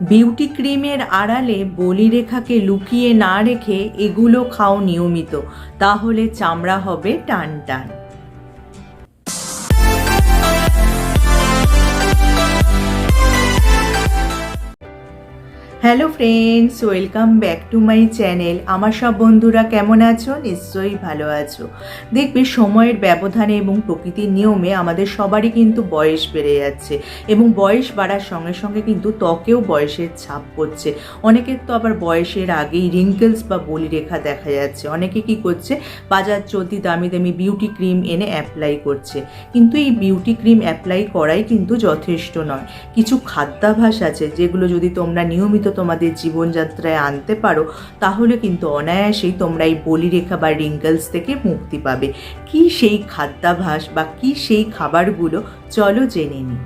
Beauty ক্রিমের আড়ালে বলিরেখাকে লুকিয়ে না রেখে এগুলো খাও নিয়মিত। তাহলে চামড়া হবে টান টান hello friends welcome back to my channel আমার সব বন্ধুরা কেমন আছো? নিশ্চয়ই ভালো আছো। দেখবে সময়ের ব্যবধানে এবং প্রকৃতির নিয়মে আমাদের সবারই কিন্তু বয়স বেড়ে যাচ্ছে এবং বয়স বাড়ার সঙ্গে সঙ্গে কিন্তু ত্বকেও বয়সের ছাপ পড়ছে। অনেকের তো আবার বয়সের আগেই রিঙ্কেলস বা বলিরেখা দেখা যাচ্ছে। অনেকে কি করছে? বাজার চলতি দামি দামি বিউটি ক্রিম এনে অ্যাপ্লাই করছে। কিন্তু এই বিউটি ক্রিম অ্যাপ্লাই করাই কিন্তু যথেষ্ট নয়। কিছু খাদ্যাভাস আছে যেগুলো যদি তোমরা নিয়মিত তোমাদের জীবনযাত্রায় আনতে পারো, তাহলে কিন্তু অনায়াসেই তোমরা এই বলিরেখা বা রিঙ্কেলস থেকে মুক্তি পাবে। কি সেই খাদ্যাভাস বা কি সেই খাবারগুলো? চলো জেনে নিই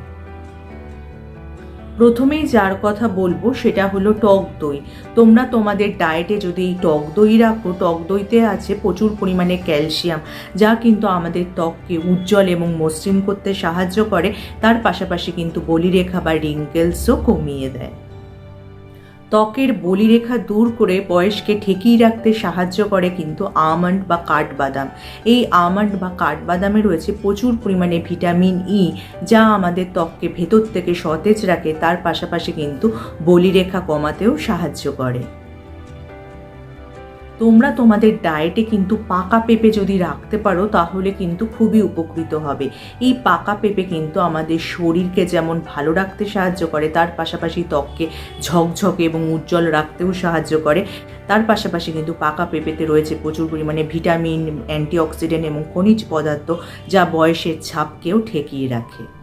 প্রথমেই যার কথা বলব সেটা হলো টক দই। তোমরা তোমাদের ডায়েটে যদি এই টক দই রাখো, টক দইতে আছে প্রচুর পরিমাণে ক্যালসিয়াম, যা কিন্তু আমাদের ত্বককে উজ্জ্বল এবং মসৃণ করতে সাহায্য করে। তার পাশাপাশি কিন্তু বলিরেখা বা রিঙ্কেলসও কমিয়ে দেয়। ত্বকের বলিরেখা দূর করে বয়সকে ঠেকিয়ে রাখতে সাহায্য করে কিন্তু আমন্ড বা কাঠবাদাম। এই আমন্ড বা কাঠবাদামে রয়েছে প্রচুর পরিমাণে ভিটামিন ই, যা আমাদের ত্বককে ভেতর থেকে সতেজ রাখে, তার পাশাপাশি কিন্তু বলিরেখা কমাতেও সাহায্য করে। তোমরা তোমাদের ডায়েটে কিন্তু পাকা পেঁপে যদি রাখতে পারো, তাহলে কিন্তু খুবই উপকৃত হবে। এই পাকা পেঁপে কিন্তু আমাদের শরীরকে যেমন ভালো রাখতে সাহায্য করে, তার পাশাপাশি ত্বককে ঝকঝকে এবং উজ্জ্বল রাখতেও সাহায্য করে। তার পাশাপাশি কিন্তু পাকা পেঁপেতে রয়েছে প্রচুর পরিমাণে ভিটামিন, অ্যান্টিঅক্সিডেন্ট এবং খনিজ পদার্থ, যা বয়সের ছাপকেও ঠেকিয়ে রাখে।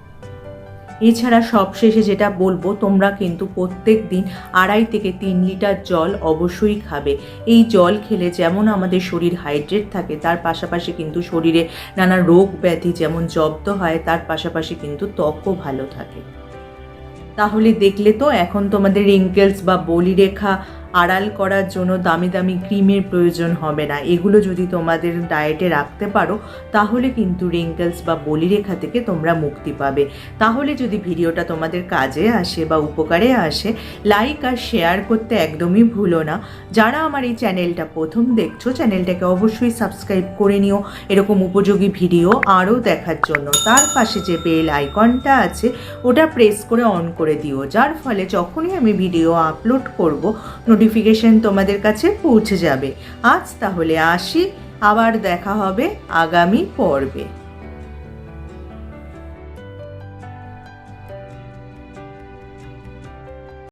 এছাড়া সবশেষে যেটা বলব, তোমরা কিন্তু প্রত্যেক দিন আড়াই থেকে তিন লিটার জল অবশ্যই খাবে। এই জল খেলে যেমন আমাদের শরীর হাইড্রেট থাকে, তার পাশাপাশি কিন্তু শরীরে নানা রোগ ব্যাধি যেমন জব্দ হয়, তার পাশাপাশি কিন্তু ত্বকও ভালো থাকে। তাহলে দেখলে তো এখন তোমাদের রিঙ্কেলস বা বলিরেখা আড়াল করার জন্য দামি দামি ক্রিমের প্রয়োজন হবে না। এগুলো যদি তোমাদের ডায়েটে রাখতে পারো, তাহলে কিন্তু রিঙ্কেলস বা বলিরেখা থেকে তোমরা মুক্তি পাবে। তাহলে যদি ভিডিওটা তোমাদের কাজে আসে বা উপকারে আসে লাইক আর শেয়ার করতে একদমই ভুলো না। যারা আমার এই চ্যানেলটা প্রথম দেখছ চ্যানেলটাকে অবশ্যই সাবস্ক্রাইব করে নিও। এরকম উপযোগী ভিডিও আরও দেখার জন্য। তার পাশে যে বেল আইকনটা আছে, ওটা প্রেস করে অন করে দিও। যার ফলে যখনই আমি ভিডিও আপলোড করব নোটিফিকেশন তোমাদের কাছে পৌঁছে যাবে। আজ তাহলে আসি আবার দেখা হবে আগামী পর্বে।